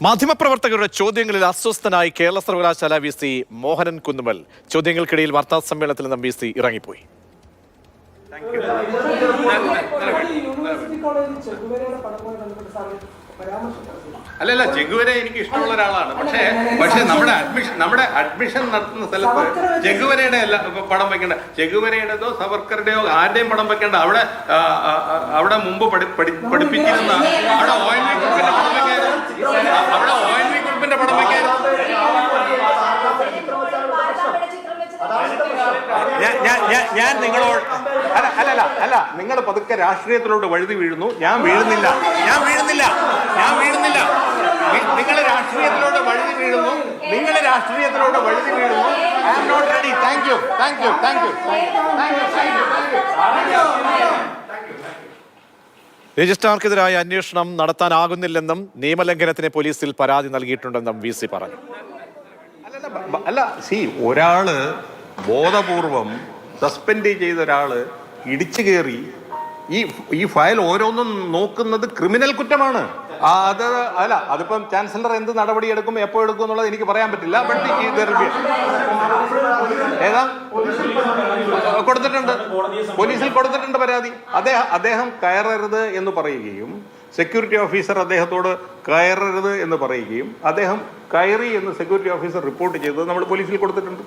മാധ്യമപ്രവർത്തകരുടെ ചോദ്യങ്ങളിൽ അസ്വസ്ഥനായി കേരള സർവകലാശാല വി സി മോഹനൻ കുന്നുമൽ ചോദ്യങ്ങൾക്കിടയിൽ വാർത്താ സമ്മേളനത്തിൽ നിന്നും വി സി ഇറങ്ങിപ്പോയി അല്ല. അല്ലല്ല ജഗുവരെ എനിക്ക് ഇഷ്ടമുള്ള ഒരാളാണ് പക്ഷേ പക്ഷേ നമ്മുടെ അഡ്മിഷൻ നമ്മുടെ അഡ്മിഷൻ നടത്തുന്ന സ്ഥലത്ത് ജഗുവരയുടെ അല്ല പടം വെക്കേണ്ട ജഗുവരയുടേതോ സവർക്കറുടെയോ ആരുടെയും പടം വെക്കേണ്ട അവിടെ അവിടെ മുമ്പ് പഠി- പഠി- പഠിപ്പിച്ചിരുന്ന അവിടെ ഒ എൻ വി ഗ്രൂപ്പിന്റെ പടം വെക്കായിരുന്നു അവിടെ ഒ എൻ വി ഗ്രൂപ്പിന്റെ പടം വെക്കായിരുന്നു ഞാൻ നിങ്ങളോട് അല്ല അല്ല അല്ല നിങ്ങൾ പതുക്കെ രാഷ്ട്രീയത്തിലോട്ട് വഴുതി വീഴുന്നു. ഞാൻ വീഴുന്നില്ല. ഞാൻ വീഴുന്നില്ല. ഞാൻ വീഴുന്നില്ല. നിങ്ങൾ രാഷ്ട്രീയത്തിലോട്ട് വഴുതി വീഴുന്നു. നിങ്ങൾ രാഷ്ട്രീയത്തിലോട്ട് വഴുതി വീഴുന്നു. I am not ready thank you thank you thank you രജിസ്ട്രാർക്കെതിരായ അന്വേഷണം നടത്താനാകുന്നില്ലെന്നും നിയമലംഘനത്തിന് പോലീസിൽ പരാതി നൽകിയിട്ടുണ്ടെന്നും വി സി പറഞ്ഞു. അല്ല സി ഒരാൾ ബോധപൂർവം സസ്പെൻഡ് ചെയ്ത ഒരാൾ ഇടിച്ചു കയറി ഈ ഈ ഫയൽ ഓരോന്നും നോക്കുന്നത് ക്രിമിനൽ കുറ്റമാണ്. അത് അല്ല അതിപ്പം ചാൻസലർ എന്ത് നടപടി എടുക്കും എപ്പോൾ എടുക്കും എന്നുള്ളത് എനിക്ക് പറയാൻ പറ്റില്ല. ബട്ട് ഏതാ? കൊടുത്തിട്ടുണ്ട്. പോലീസിൽ കൊടുത്തിട്ടുണ്ട് പരാതി. അദ്ദേഹം അദ്ദേഹം കയറരുത് എന്ന് പറയുകയും സെക്യൂരിറ്റി ഓഫീസർ അദ്ദേഹത്തോട് കയറരുത് എന്ന് പറയുകയും അദ്ദേഹം കയറി എന്ന് സെക്യൂരിറ്റി ഓഫീസർ റിപ്പോർട്ട് ചെയ്തത് നമ്മൾ പോലീസിൽ കൊടുത്തിട്ടുണ്ട്.